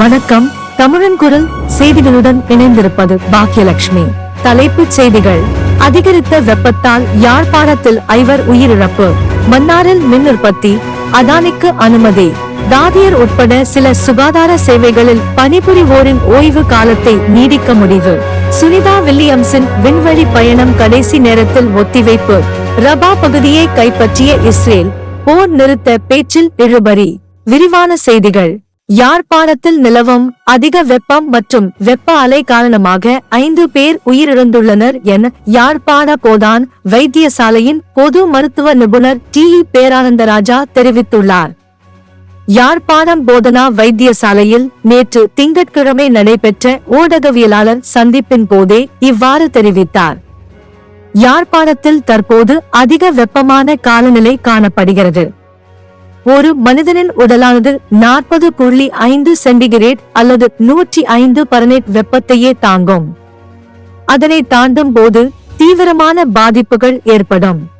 வணக்கம். தமிழன் குரல் செய்திகளுடன் இணைந்திருப்பது பாக்கியலட்சுமி. தலைப்புச் செய்திகள். அதிகரித்த வெப்பத்தால் யாழ்ப்பாணத்தில் ஐவர் உயிரிழப்பு. மன்னாரில் மின் உற்பத்தி அதானிக்கு அனுமதி. தாதியர் உட்பட சில சுகாதார சேவைகளில் பணிபுரிவோரின் ஓய்வு காலத்தை நீடிக்க முடிவு. சுனிதா வில்லியம்ஸின் விண்வெளி பயணம் கடைசி நேரத்தில் ஒத்திவைப்பு. ரபா பகுதியை கைப்பற்றிய இஸ்ரேல். போர் நிறுத்த பேச்சில் இழுபறி விரிவான செய்திகள். யாழ்ப்பாணத்தில் நிலவும் அதிக வெப்பம் மற்றும் வெப்ப அலை காரணமாக ஐந்து பேர் உயிரிழந்துள்ளனர் என யாழ்ப்பாண போதான் வைத்தியசாலையின் பொது மருத்துவ நிபுணர் டி. இ. பேரானந்தராஜா தெரிவித்துள்ளார். யாழ்ப்பாணம் போதனா வைத்தியசாலையில் நேற்று திங்கட்கிழமை நடைபெற்ற ஊடகவியலாளர் சந்திப்பின் போதே இவ்வாறு தெரிவித்தார். யாழ்ப்பாணத்தில் தற்போது அதிக வெப்பமான காலநிலை காணப்படுகிறது. ஒரு மனிதனின் உடலானது நாற்பது புள்ளி ஐந்து சென்டிகிரேட் அல்லது நூற்றி ஐந்து பரனேட் வெப்பத்தையே தாங்கும். அதனை தாண்டும் போது தீவிரமான பாதிப்புகள் ஏற்படும்.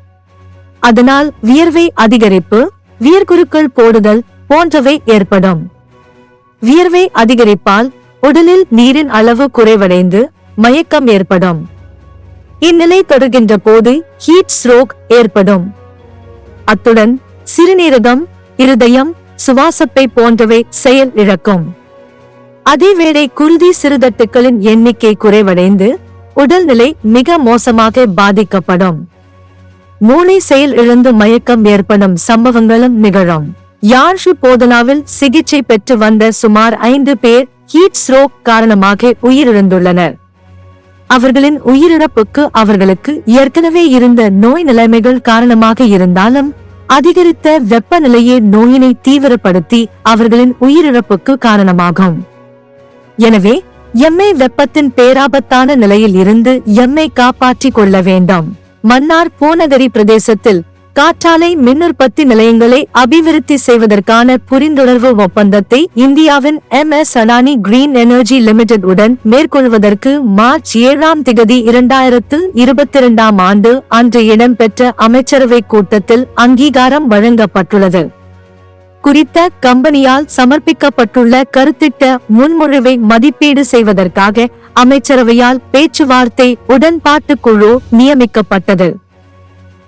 அதனால் வியர்வை அதிகரிப்பு வியர்குருக்கள் போடுதல் போன்றவை ஏற்படும். வியர்வை அதிகரிப்பால் உடலில் நீரின் அளவு குறைவடைந்து மயக்கம் ஏற்படும். இந்நிலை தொடர்கின்ற போது ஹீட் ஸ்ட்ரோக் ஏற்படும். அத்துடன் சிறுநீரகம் இருதயம் சுவாசப்பை போன்றவை செயல் இழக்கும். அதேவேளை குருதி சிறுதட்டுக்களின் எண்ணிக்கை குறைவடைந்து உடல்நிலை மிக மோசமாக பாதிக்கப்படும். மூளை செயல் இழந்து மயக்கம் ஏற்படும் சம்பவங்களும் நிகழும். யாழ்ஷு போதனாவில் சிகிச்சை பெற்று வந்த சுமார் ஐந்து பேர் ஹீட் ஸ்ட்ரோக் காரணமாக உயிரிழந்துள்ளனர். அவர்களின் உயிரிழப்புக்கு அவர்களுக்கு ஏற்கனவே இருந்த நோய் நிலைமைகள் காரணமாக இருந்தாலும் அதிகரித்த வெப்பநிலையே நோயினை தீவிரப்படுத்தி அவர்களின் உயிரிழப்புக்கு காரணமாகும். எனவே எம்மை வெப்பத்தின் பேராபத்தான நிலையில் இருந்து எம்மை காப்பாற்றிக் கொள்ள வேண்டும். மன்னார் பூநகரி பிரதேசத்தில் காற்றாலை மின்னுற்பத்தி நிலையங்களை அபிவிருத்தி செய்வதற்கான புரிந்துணர்வு ஒப்பந்தத்தை இந்தியாவின் M S Adani green energy limited உடன் மேற்கொள்வதற்கு மார்ச் ஏழாம் திகதி இரண்டாயிரத்து இருபத்தி இரண்டாம் ஆண்டு அன்று இடம்பெற்ற அமைச்சரவை கூட்டத்தில் அங்கீகாரம் வழங்கப்பட்டுள்ளது. குறித்த கம்பெனியால் சமர்ப்பிக்கப்பட்டுள்ள கருத்திட்ட முன்மொழிவை மதிப்பீடு செய்வதற்காக அமைச்சரவையால் பேச்சுவார்த்தை உடன்பாட்டு குழு நியமிக்கப்பட்டது.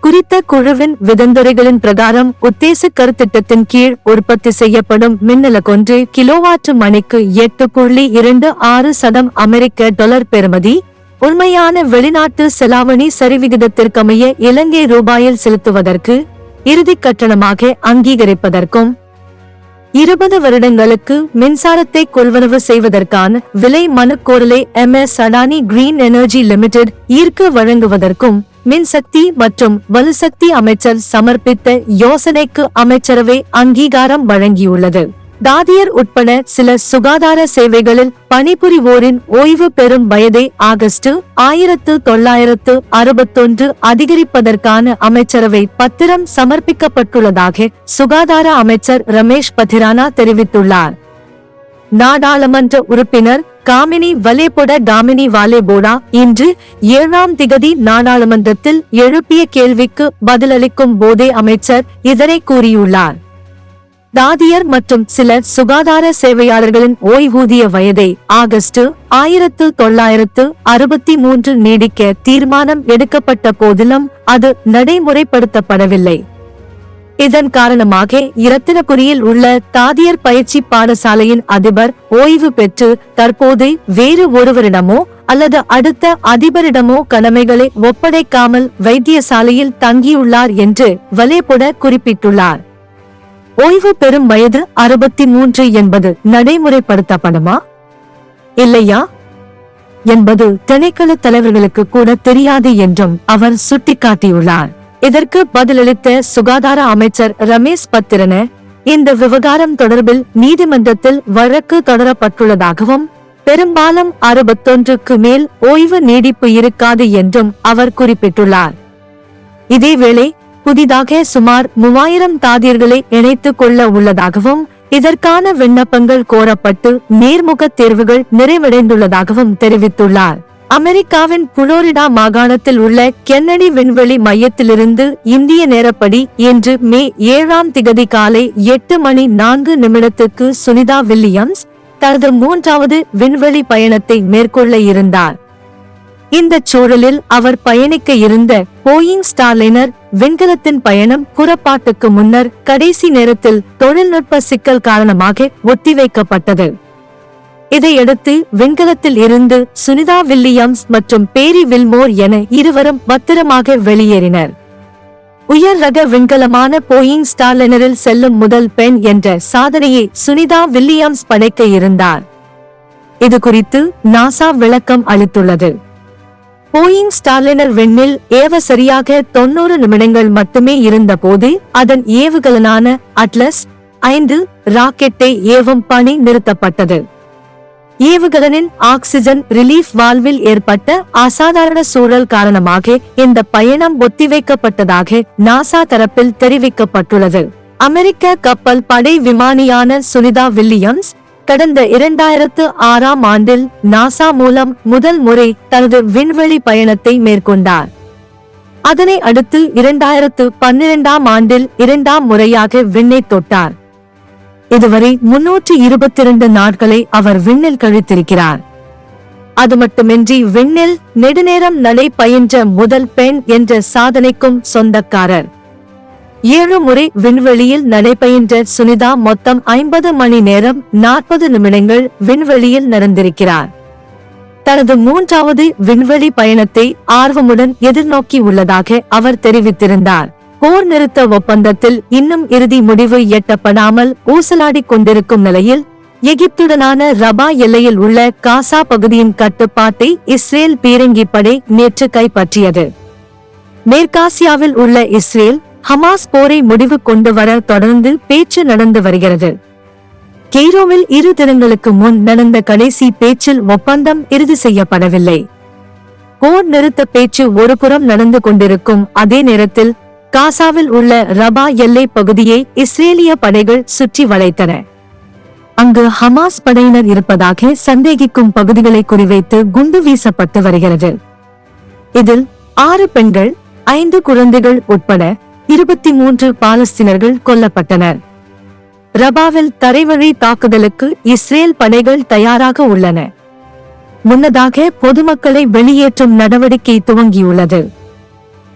குறித்த குழுவின் விதந்துரைகளின் பிரகாரம் உத்தேச கருத்திட்டத்தின் கீழ் உற்பத்தி செய்யப்படும் மின்னலக்கொன்று கிலோவாற்று மணிக்கு எட்டு புள்ளி இரண்டு ஆறு சதம் அமெரிக்க டாலர் பெறுமதி. உண்மையான வெளிநாட்டு செலாவணி சரிவிகிதத்திற்கமைய இலங்கை ரூபாயில் செலுத்துவதற்கு இறுதிக் கட்டணமாக அங்கீகரிப்பதற்கும் இருபது வருடங்களுக்கு மின்சாரத்தை கொள்வனவு செய்வதற்கான விலை மனுக்கோரலை M S Adani green energy limited ஈர்க்க வழங்குவதற்கும் மின்சக்தி மற்றும் வலுசக்தி அமைச்சர் சமர்ப்பித்த யோசனைக்கு அமைச்சரவை அங்கீகாரம் வழங்கியுள்ளது. தாதியர் உட்பட சில சுகாதார சேவைகளில் பணிபுரிவோரின் ஓய்வு பெறும் வயதை ஆகஸ்ட் ஆயிரத்து தொள்ளாயிரத்து அறுபத்தொன்று அதிகரிப்பதற்கான அமைச்சரவை பத்திரம் சமர்ப்பிக்கப்பட்டுள்ளதாக சுகாதார அமைச்சர் ரமேஷ் பத்திரானா தெரிவித்துள்ளார். நாடாளுமன்ற உறுப்பினர் காமினி வலேபொட டாமினி வாலேபோடா இன்று ஏழாம் திகதி நாடாளுமன்றத்தில் எழுப்பிய கேள்விக்கு பதிலளிக்கும் போதே அமைச்சர் இதனை கூறியுள்ளார். தாதியர் மற்றும் சில சுகாதார சேவையாளர்களின் ஓய்வூதிய வயதை ஆகஸ்ட் ஆயிரத்து தொள்ளாயிரத்து அறுபத்தி மூன்று நீடிக்க தீர்மானம் எடுக்கப்பட்ட போதிலும் அது நடைமுறைப்படுத்தப்படவில்லை. இதன் காரணமாக இரத்தினபுரியில் உள்ள தாதியர் பயிற்சி பாடசாலையின் அதிபர் ஓய்வு பெற்று தற்போது வேறு ஒருவரிடமோ அல்லது அடுத்த அதிபரிடமோ கடமைகளை ஒப்படைக்காமல் வைத்தியசாலையில் தங்கியுள்ளார் என்று வலேபுட குறிப்பிட்டுள்ளார். ஓய்வு பெறும் வயது அறுபத்தி மூன்று என்பது நடைமுறைப்படுத்தப்படுமா? இல்லையா? என்பது திணைக்கள தலைவர்களுக்கு கூட தெரியாது என்றும் அவர் சுட்டிக்காட்டியுள்ளார். இதற்கு பதிலளித்த சுகாதார அமைச்சர் ரமேஷ் பத்திரன இந்த விவகாரம் தொடர்பில் நீதிமன்றத்தில் வழக்கு தொடரப்பட்டுள்ளதாகவும் பெரும்பாலும் அறுபத்தொன்றுக்கு மேல் ஓய்வு நீடிப்பு இருக்காது என்றும் அவர் குறிப்பிட்டுள்ளார். இதேவேளை புதிதாக சுமார் மூவாயிரம் தாதியர்களை இணைத்துக் கொள்ள உள்ளதாகவும் இதற்கான விண்ணப்பங்கள் கோரப்பட்டு நேர்முக தேர்வுகள் நிறைவடைந்துள்ளதாகவும் தெரிவித்துள்ளார். அமெரிக்காவின் புளோரிடா மாகாணத்தில் உள்ள கென்னடி விண்வெளி மையத்திலிருந்து இந்திய நேரப்படி இன்று மே ஏழாம் திகதி காலை எட்டு மணி நான்கு நிமிடத்துக்கு சுனிதா வில்லியம்ஸ் தனது மூன்றாவது விண்வெளி பயணத்தை மேற்கொள்ள இருந்தார். இந்த சூழலில் அவர் பயணிக்க இருந்த போயிங் ஸ்டார்லைனர் விண்கலத்தின் பயணம் புறப்பாட்டுக்கு முன்னர் கடைசி நேரத்தில் தொழில்நுட்ப சிக்கல் காரணமாக ஒத்திவைக்கப்பட்டது. இதையடுத்து விண்கலத்தில் இருந்து சுனிதா வில்லியம்ஸ் மற்றும் பேரி வில்மோர் என இருவரும் பத்திரமாக வெளியேறினர். உயர் ரக விண்கலமான போயிங் ஸ்டார்லைனரில் செல்லும் முதல் பெண் என்ற சாதனையை சுனிதா வில்லியம்ஸ் படைக்க இருந்தார். இது குறித்து நாசா விளக்கம் அளித்துள்ளது. போயிங் ஸ்டாலினர் விண்ணில் ஏவ சரியாக தொண்ணூறு நிமிடங்கள் மட்டுமே இருந்தபோது அதன் ஏவுகலனான அட்லஸ் ஐந்து ராக்கெட்டை ஏவும் பணி நிறுத்தப்பட்டது. ஏவுகலனின் ஆக்சிஜன் ரிலீஃப் வால்வில் ஏற்பட்ட அசாதாரண சூழல் காரணமாக இந்த பயணம் ஒத்திவைக்கப்பட்டதாக நாசா தரப்பில் தெரிவிக்கப்பட்டுள்ளது. அமெரிக்க கப்பல் படை விமானியான சுனிதா வில்லியம்ஸ் கடந்த இரண்டாயிரத்து ஆறாம் ஆண்டில் நாசா மூலம் முதல் முறை தனது விண்வெளி பயணத்தை மேற்கொண்டார். அதனை அடுத்து இரண்டாயிரத்து பன்னிரெண்டாம் ஆண்டில் இரண்டாம் முறையாக விண்ணை தொட்டார். இதுவரை முன்னூற்றி இருபத்தி இரண்டு நாட்களை அவர் விண்ணில் கழித்திருக்கிறார். அது மட்டுமின்றி விண்ணில் நெடுநேரம் நடை பயின்ற முதல் பெண் என்ற சாதனைக்கும் சொந்தக்காரர். ஏழு முறை விண்வெளியில் நடைபயின்ற சுனிதா மொத்தம் ஐம்பது மணி நேரம் நாற்பது நிமிடங்கள் விண்வெளியில் நடந்திருக்கிறார். தனது மூன்றாவது விண்வெளி பயணத்தை ஆர்வமுடன் எதிர்நோக்கி உள்ளதாக அவர் தெரிவித்திருந்தார். போர் நிறுத்த ஒப்பந்தத்தில் இன்னும் இறுதி முடிவு எட்டப்படாமல் ஊசலாடிக் கொண்டிருக்கும் நிலையில் எகிப்துடனான ரபா எல்லையில் உள்ள காசா பகுதியின் கட்டுப்பாட்டை இஸ்ரேல் பீரங்கி படை நேற்று கைப்பற்றியது. மேற்காசியாவில் உள்ள இஸ்ரேல் ஹமாஸ் போரை முடிவு கொண்டு வர தொடர்ந்து பேச்சு நடந்து வருகிறது. கெய்ரோவில் இரு தினங்களுக்கு முன் நடந்த கடைசி பேச்சில் ஒப்பந்தம் இறுதி செய்யப்படவில்லை. போர் நிறுத்த பேச்சு ஒருபுறம் நடந்து கொண்டிருக்கும் அதே நேரத்தில் காசாவில் உள்ள ரபா எல்லை பகுதியை இஸ்ரேலிய படைகள் சுற்றி வளைத்தன. அங்கு ஹமாஸ் படையினர் இருப்பதாக சந்தேகிக்கும் பகுதிகளை குறிவைத்து குண்டு வீசப்பட்டு வருகிறது. இதில் ஆறு பெண்கள் ஐந்து குழந்தைகள் உட்பட இருபத்தி மூன்று பாலஸ்தீனர்கள் கொல்லப்பட்டனர். ரபாவில் தரைவழி தாக்குதலுக்கு இஸ்ரேல் படைகள் தயாராக உள்ளன. முன்னதாக பொதுமக்களை வெளியேற்றும் நடவடிக்கை துவங்கியுள்ளது.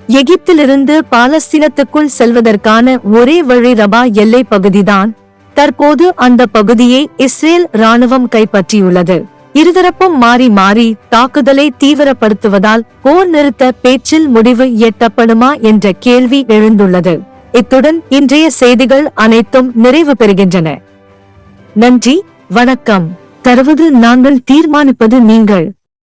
எகிப்திலிருந்து பாலஸ்தீனத்துக்குள் செல்வதற்கான ஒரே வழி ரபா எல்லை பகுதிதான். தற்போது அந்த பகுதியை இஸ்ரேல் ராணுவம் கைப்பற்றியுள்ளது. இருதரப்பும் மாறி மாறி தாக்குதலை தீவிரப்படுத்துவதால் போர் நிறுத்த பேச்சில் முடிவு எட்டப்படுமா என்ற கேள்வி எழுந்துள்ளது. இத்துடன் இன்றைய செய்திகள் அனைத்தும் நிறைவு பெறுகின்றன. நன்றி வணக்கம். தருவது நாங்கள் தீர்மானிப்பது நீங்கள்.